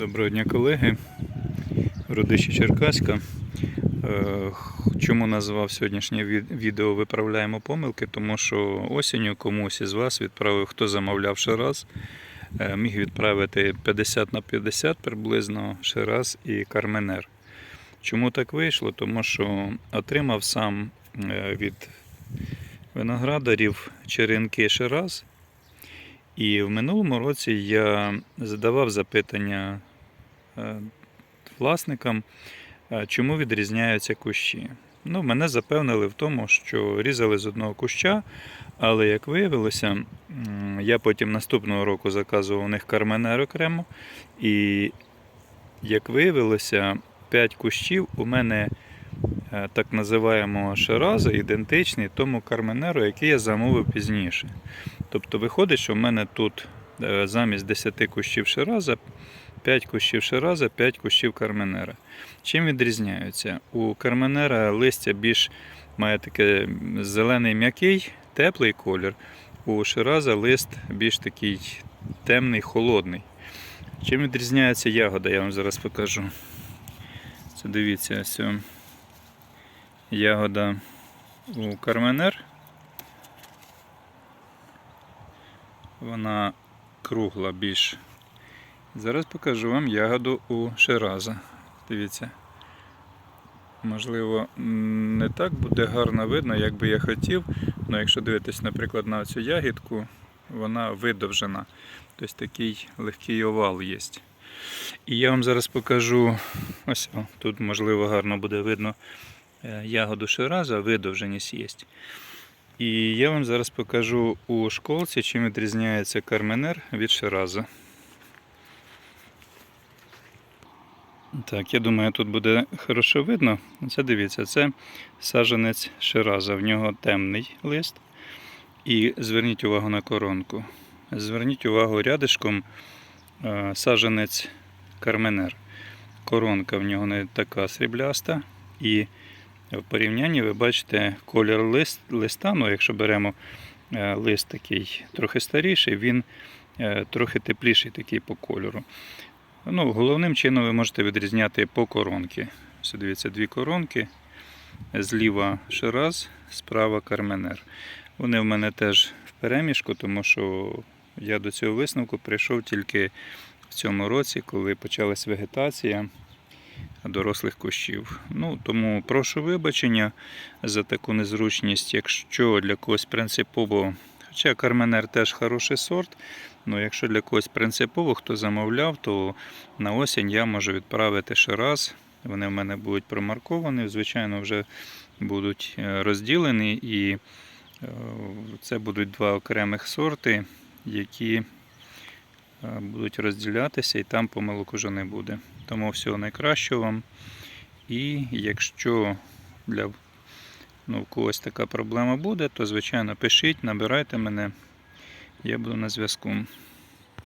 Доброго дня, колеги. Родичі Черкаська. Е, Чому назвав сьогоднішнє відео Виправляємо помилки? Тому що осінню комусь із вас відправив, хто замовляв Шараз, е, міг відправити 50 на 50 приблизно Шараз і Карменер. Чому так вийшло? Тому що отримав сам е, від виноградарів черенки Шараз. І в минулому році я задавав запитання власникам, е, чому відрізняються кущі. Ну, мене запевнили в тому, що різали з одного куща, але як виявилося, я потім наступного року заказував у них карменер окремо. І як виявилося, 5 кущів у мене е, так називаємого шараза ідентичний тому карменеру, який я замовив пізніше. Тобто виходить, що в мене тут е, замість 10 кущів шираза 5 кущів шираза, 5 кущів карменера. Чим відрізняються? У карменера листя більш має таке зелений м'який, теплий колір. У шираза лист більш такий темний, холодний. Чим відрізняється ягода, я вам зараз покажу. Це дивіться, ось ягода у карменер. Вона кругла більш. Зараз покажу вам ягоду у Шираза. Дивіться. Можливо, не так буде гарно видно, як би я хотів. але якщо дивитись, наприклад, на цю ягідку, вона видовжена. Тобто такий легкий овал є. І я вам зараз покажу, ось тут, можливо, гарно буде видно е, ягоду Шираза, видовженість є. І я вам зараз покажу у школці, чим відрізняється карменер від шираза. Так, я думаю, тут буде хорошо видно. Це дивіться, це саженець шираза. В нього темний лист. І зверніть увагу на коронку. Зверніть увагу рядишком е, саженець карменер. Коронка в нього не така срібляста. І в порівнянні ви бачите колір лист, листа, ну якщо беремо е, лист такий трохи старіший, він е, трохи тепліший такий по кольору. Ну, головним чином ви можете відрізняти по коронки. Ось дивіться, дві коронки. Зліва Шираз, справа Карменер. Вони в мене теж в перемішку, тому що я до цього висновку прийшов тільки в цьому році, коли почалась вегетація дорослих кущів. Ну, тому прошу вибачення за таку незручність. Якщо для когось принципово, хоча Карменер теж хороший сорт, але якщо для когось принципово хто замовляв, то на осінь я можу відправити ще раз. Вони в мене будуть промарковані, звичайно, вже будуть е, розділені, і е, це будуть два окремих сорти, які е, будуть розділятися, і там помилок уже не буде. Тому всього найкращого вам. І якщо для ну, в когось така проблема буде, то звичайно пишіть, набирайте мене, я буду на зв'язку.